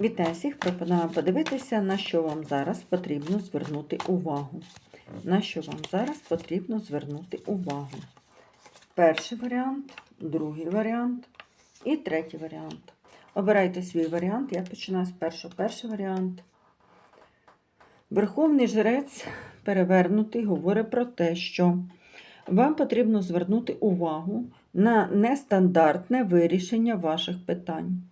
Вітаю всіх! Пропоную подивитися, на що вам зараз потрібно звернути увагу. На що вам зараз потрібно звернути увагу. Перший варіант, другий варіант і третій варіант. Обирайте свій варіант. Я починаю з першого. Перший варіант. Верховний жрець перевернутий говорить про те, що вам потрібно звернути увагу на нестандартне вирішення ваших питань.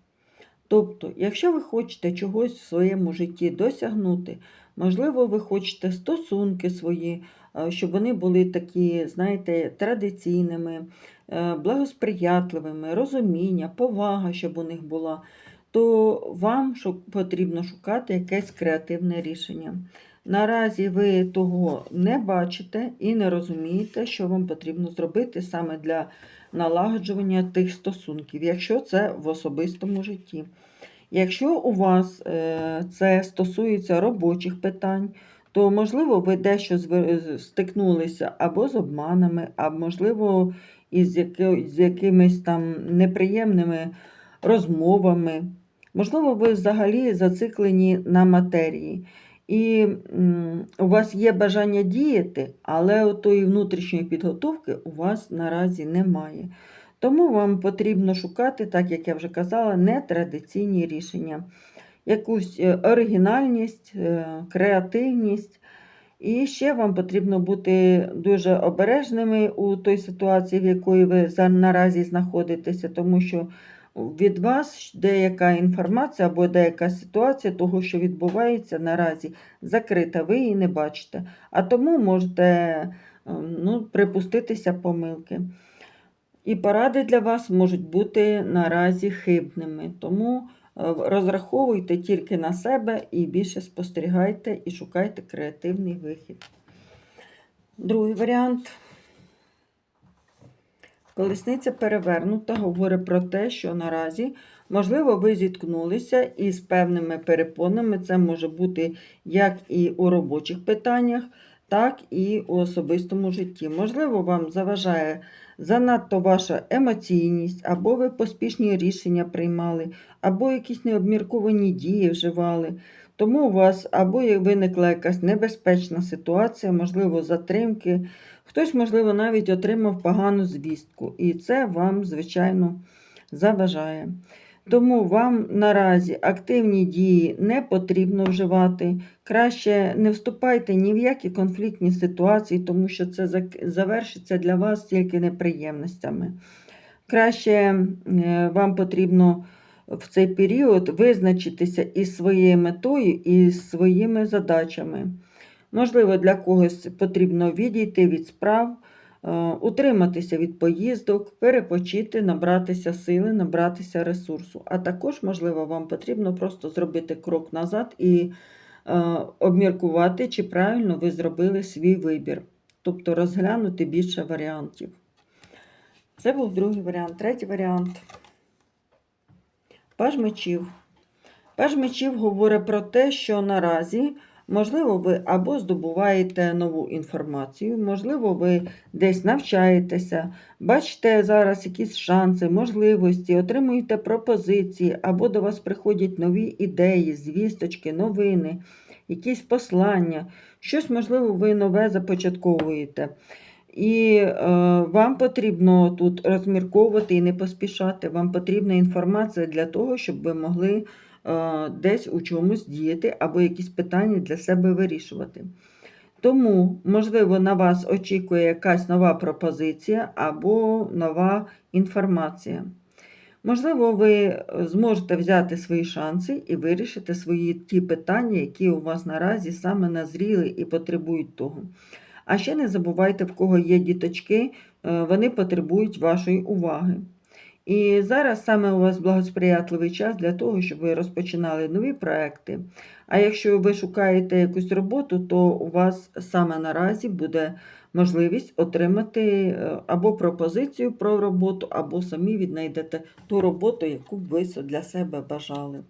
Тобто, якщо ви хочете чогось в своєму житті досягнути, можливо, ви хочете стосунки свої, е, щоб вони були такі, знаєте, традиційними, е, благосприятливими, розуміння, повага, щоб у них була, то вам потрібно шукати якесь креативне рішення. Наразі ви того не бачите і не розумієте, що вам потрібно зробити саме для налагоджування тих стосунків, якщо це в особистому житті. Якщо у вас е, це стосується робочих питань, то можливо ви дещо стикнулися або з обманами, а можливо, із якимись там неприємними розмовами. Можливо, ви взагалі зациклені на матерії. І у вас є бажання діяти, але тої внутрішньої підготовки у вас наразі немає. Тому вам потрібно шукати, так як я вже казала, нетрадиційні рішення, якусь е, оригінальність, е, креативність. І ще вам потрібно бути дуже обережними у той ситуації, в якої ви наразі знаходитеся, тому що від вас деяка інформація або деяка ситуація того, що відбувається наразі, закрита, ви її не бачите. А тому можете е, ну, припуститися помилки. І поради для вас можуть бути наразі хибними. Тому е, розраховуйте тільки на себе і більше спостерігайте і шукайте креативний вихід. Другий варіант. Колесниця перевернута говорить про те, що наразі, можливо, ви зіткнулися із певними перепонами. Це може бути як і у робочих питаннях, так і у особистому житті. Можливо, вам заважає занадто ваша емоційність, або ви поспішні рішення приймали, або якісь необмірковані дії вживали. Тому у вас або є- виникла якась небезпечна ситуація, можливо, затримки. Хтось, можливо, навіть отримав погану звістку, і це вам, звичайно, заважає. Тому вам наразі активні дії не потрібно вживати. Краще не вступайте ні в які конфліктні ситуації, тому що це завершиться для вас тільки неприємностями. Краще е, вам потрібно в цей період визначитися із своєю метою і своїми задачами. Можливо, для когось потрібно відійти від справ, е, утриматися від поїздок, перепочити, набратися сили, набратися ресурсу. А також, можливо, вам потрібно просто зробити крок назад і е, обміркувати, чи правильно ви зробили свій вибір, тобто розглянути більше варіантів. Це був другий варіант. Третій варіант. Паж мечів. Паж мечів говорить про те, що наразі, можливо, ви або здобуваєте нову інформацію, можливо, ви десь навчаєтеся, бачите зараз якісь шанси, можливості, отримуєте пропозиції, або до вас приходять нові ідеї, звісточки, новини, якісь послання, щось, можливо, ви нове започатковуєте. І е, вам потрібно тут розмірковувати і не поспішати. Вам потрібна інформація для того, щоб ви могли е, десь у чомусь діяти або якісь питання для себе вирішувати. Тому, можливо, на вас очікує якась нова пропозиція або нова інформація. Можливо, ви е, зможете взяти свої шанси і вирішити свої ті питання, які у вас наразі саме назріли і потребують того. А ще не забувайте, в кого є діточки, е, вони потребують вашої уваги. І зараз саме у вас благосприятливий час для того, щоб ви розпочинали нові проекти. А якщо ви шукаєте якусь роботу, то у вас саме наразі буде можливість отримати е, або пропозицію про роботу, або самі віднайдете ту роботу, яку б ви для себе бажали.